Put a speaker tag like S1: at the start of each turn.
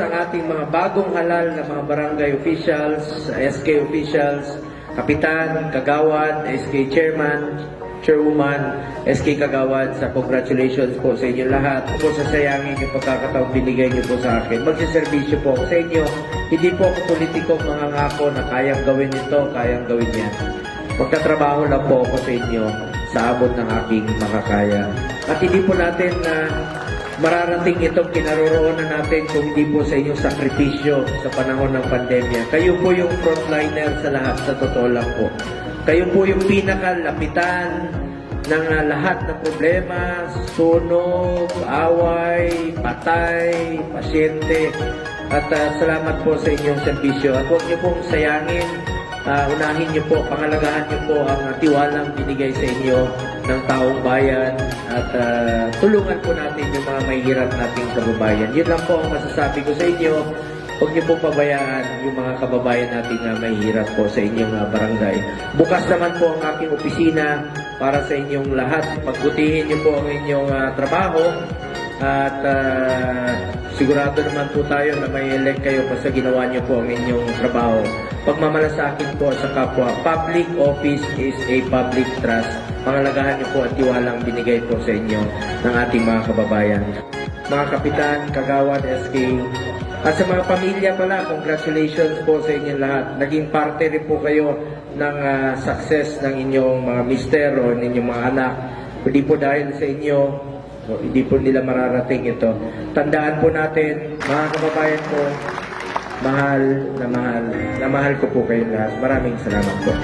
S1: ang ating mga bagong halal na mga barangay officials, SK officials, kapitan, kagawad, SK chairman, chairwoman, SK kagawad sa congratulations po sa inyo lahat. Po sa sayangin yung pagkakataong binigay niyo po sa akin. Magsiservisyo po ako sa inyo. Hindi po ako politikong mga ngako na kayang gawin ito, kayang gawin yan. Magtatrabaho lang po ako sa inyo sa abot ng aking makakaya. At hindi po natin na mararating itong kinaroroonan natin kung hindi po sa inyong sakripisyo sa panahon ng pandemya. Kayo po yung frontliner sa lahat, sa totoo lang po. Kayo po yung pinakalapitan ng ah, lahat ng problema, sunog, away, patay, pasyente. At ah, salamat po sa inyong serbisyo. At huwag niyo pong sayangin Ah, unahin niyo po, pangalagahan niyo po ang ah, tiwalang binigay sa inyo ng taong bayan at ah, tulungan po natin yung mga mahihirap nating kababayan. Yun lang po ang masasabi ko sa inyo. Huwag niyo po pabayaan yung mga kababayan nating uh, mahihirap po sa inyong ah, barangay. Bukas naman po ang aking opisina para sa inyong lahat. Pagbutihin niyo po ang inyong ah, trabaho at ah, sigurado naman po tayo na may elect kayo basta ginawa niyo po ang inyong trabaho. Pagmamalasakit po sa kapwa, public office is a public trust. Pangalagahan niyo po at tiwalang binigay po sa inyo ng ating mga kababayan. Mga kapitan, kagawad, SK, at sa mga pamilya pala, congratulations po sa inyong lahat. Naging parte rin po kayo ng ah, success ng inyong mga mister o ng inyong mga anak. Hindi po dahil sa inyo, So, hindi po nila mararating ito. Tandaan po natin, mga kababayan ko, mahal na mahal, na mahal ko po kayo lahat. Maraming salamat po.